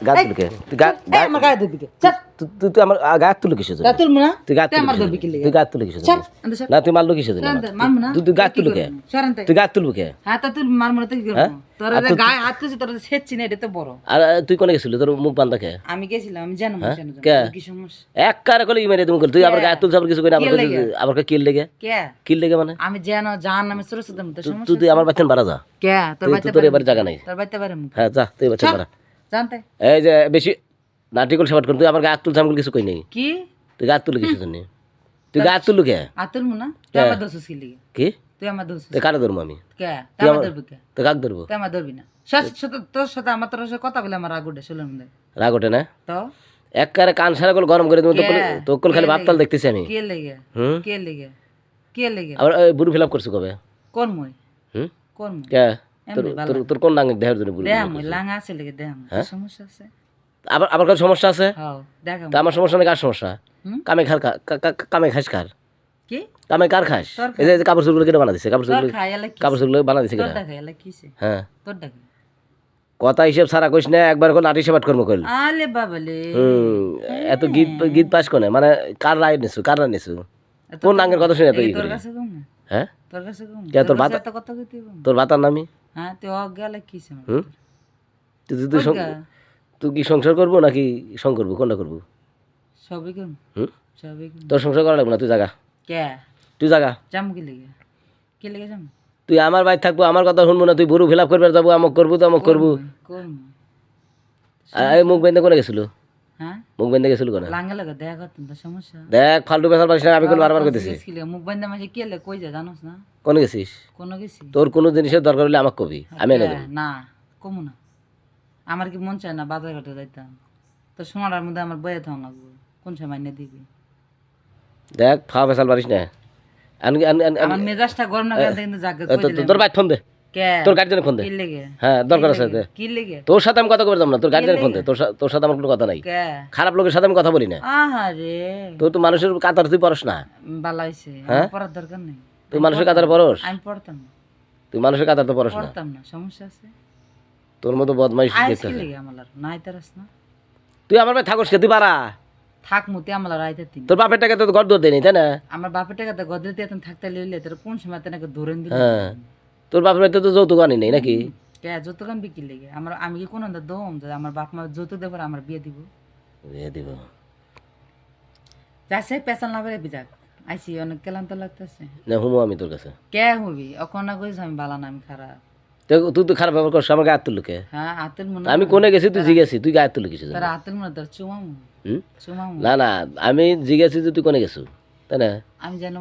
তুলকে আমার গায়ে ধরবি। তুই- আমার তুলে তুলে কি? তুই তুলে। না তুই মারলো কিসের জন্য ছাড়, আমার? মারবো না? তুই তুই গা তুই কে করবি? সরেন তাই। তুই গা তুলবো কে হ্যাঁ, তা তুই মারবো না তো কি করব? তোর তুই- গায়ে হাত তুলছি, তোর সেচ্ছি না, এটা তো বড়। আর আর তুই কোনে গেছিলি তোর মুখ বান্ধা কে আমি গেছিলাম, আমি জানো, হ্যাঁ? কে? কি সমস্যা? এক কারে কলে ইমেরে তুমি তুই আবার গা তুলছ আবার কিছু কই না আবার কিল লেগে কে? কিল লেগে মানে আমি জানো, জান, আমি তুই- সমস্যা তুই তুই আমার বাচ্চান বাড়া যা কে? তোর বাড়িতে তোর এবার জায়গা নাই তোর হ্যাঁ যা তুই বাচ্চান বাড়া জানতে? এই যে বেশি নাটিকল সেবাট কর তুই আমার গা তুলছ আমি কিছু কই নাই কি? তুই গা তুলে কিসের জন্য তুই গা তুললু কে আর তুলবো না? তুই আমার দোষিস কি লিগে? কি তুই আমার দোষিস। তুই কারে ধরবো আমি কে? তুই আমার ধরবি কে? তুই কাক ধরবো তুই আমার ধরবি না। তোর সাথে আমার তোর সাথে কথা বলে আমার রাগ উঠে, শুনলাম। রাগ ওঠে না তো? এক কারে কান সারা কল গরম করে তুমি তো কে? তোকল খালি ভাবতাল দেখতেছি আমি কে লেগে? হুম কে লেগে? কে লেগে? আবার বুড়ি ফিল করছ কবে কোন মই? হুম কোন কে তোর এমনি তোর তোর কোন নাঙ্গিক দেহের জন্য বুড়ি দেহ আছে লেগে দেহ হ্যাঁ? সমস্যা আছে? আবার আবার কার সমস্যা আছে? তা আমার সমস্যা নেই কার সমস্যা? কামে খার কা- কা- কা- কামে খাস কার? কি? কামে কার খাস? এই যে কাপড় চোপড় কেটে বানা দিছে কাপড় তোর চোপড় খাই এলা কি? কাপড় চোপড় বানা দিছে কেটে দেখা এলা কিসে? হ্যাঁ। তোর দেখা। কথা হিসেব সারা কইস না একবার কোন নাটি সেবাট কর্ম কইল। আলে বাবালে। এত গীত গীত পাস কোনে? মানে কার রায় নিছু কার রায় নিছু? কোন নাঙ্গের কথা শুনে তো এই তোর কাছে কম হ্যাঁ? তোর কাছে কম? কে, তোর তোর বাতা- বাতার নামি হ্যাঁ, কিসে আমার? তুই তুই- তুই সং- অজ্ঞা। তুই কি সংসার করব নাকি সং করব কোনটা করব সবই কম, সবই তোর সংসার করা লাগবে না তুই জাগা কে? তুই জাগা যাম কি লেগে? কি লেগে যাম? তুই আমার বাড়ি থাকব আমার কথা শুনব না তুই বুড়ো ফিলাপ করবে যাব আমক করব তো আমক করব আর মুখ বেঁধে করে গেছিল? মুখ বেঁধে গেছিল কোনে? লাঙ্গে লাগে দেখা তো সমস্যা। দেখ ফালতু পেশাল পারিস না আমি কোনো বারবার করতেছি। মুখ বান্ধা মাঝে কে লে কই যায় জানোস না? কোনে গেছিস? কোনো গেছি? তোর কোনো জিনিসের দরকার হলে আমাকে কবি আমি এনে কে? না, কমু না। আমার কি মন চায় না বাজার ঘাটে যাইতাম? তো সোনার মধ্যে আমার বয়ে থাকা লাগবো। কোন সময় দিবি? দেখ ফা পেশাল পারিস না। আমার মেজাজটা গরম না কিন্তু জাগে তোর- তোর- তোর ফোন দে। কে তোর ফোন দে। হ্যাঁ দরকার আছে তোর সাথে আমি কথা বলতাম না তোর ফোন দে। তোর সাথে আমার কোনো কথা নাই। খারাপ লোকের সাথে আমি কথা বলি না। আহারে তোর তো মানুষের কাতার তুই পড়স না। হ্যাঁ? পড়ার দরকার নেই। তুই মানুষের কাতার পড়স? আমি পড়তাম না। তুই মানুষের কাতার তো পড়স না। পড়তাম না সমস্যা আছে। তোর মতো বদমাইশ দেখতে নাই তারাস না। তুই আমার ভাই থাকস কে? তুই পারা। থাক মুতে আমার তিন তোর বাপের টাকা তো ঘর দৌড় দেয়নি তাই না? আমার বাপের টাকা তো গদরে দিয়ে থাকতে লিলে তোর কোন সময় তেনাকে ধরেন দিল? হ্যাঁ। তোর বাপের বাড়িতে তো যৌতুক আনি নেই নাকি? কে যৌতুক আমি বিক্রি লেগে। আমার আমি কি কোন দম যে আমার বাপ মা যৌতুক দেবো আমার বিয়ে দিব? দিয়ে দিব। যাচ্ছে পেশাল না বেড়ে বিজাক আইসি অনেক ক্লান্ত লাগতেছে। না হুমো আমি তোর কাছে। কে হবি অখন না কইস আমি বালা না আমি খারাপ। তুই তো খারাপ ব্যবহার করছ আমার গায়ে তুললো কে? হ্যাঁ মনে আমি কোনে গেছি তুই জিগেছি তুই গায়ে তুলে কিছু তার হাতের মনে তোর চুমামু। না না আমি জিগেছি যে তুই কোনে গেছু তাই না? আমি জানো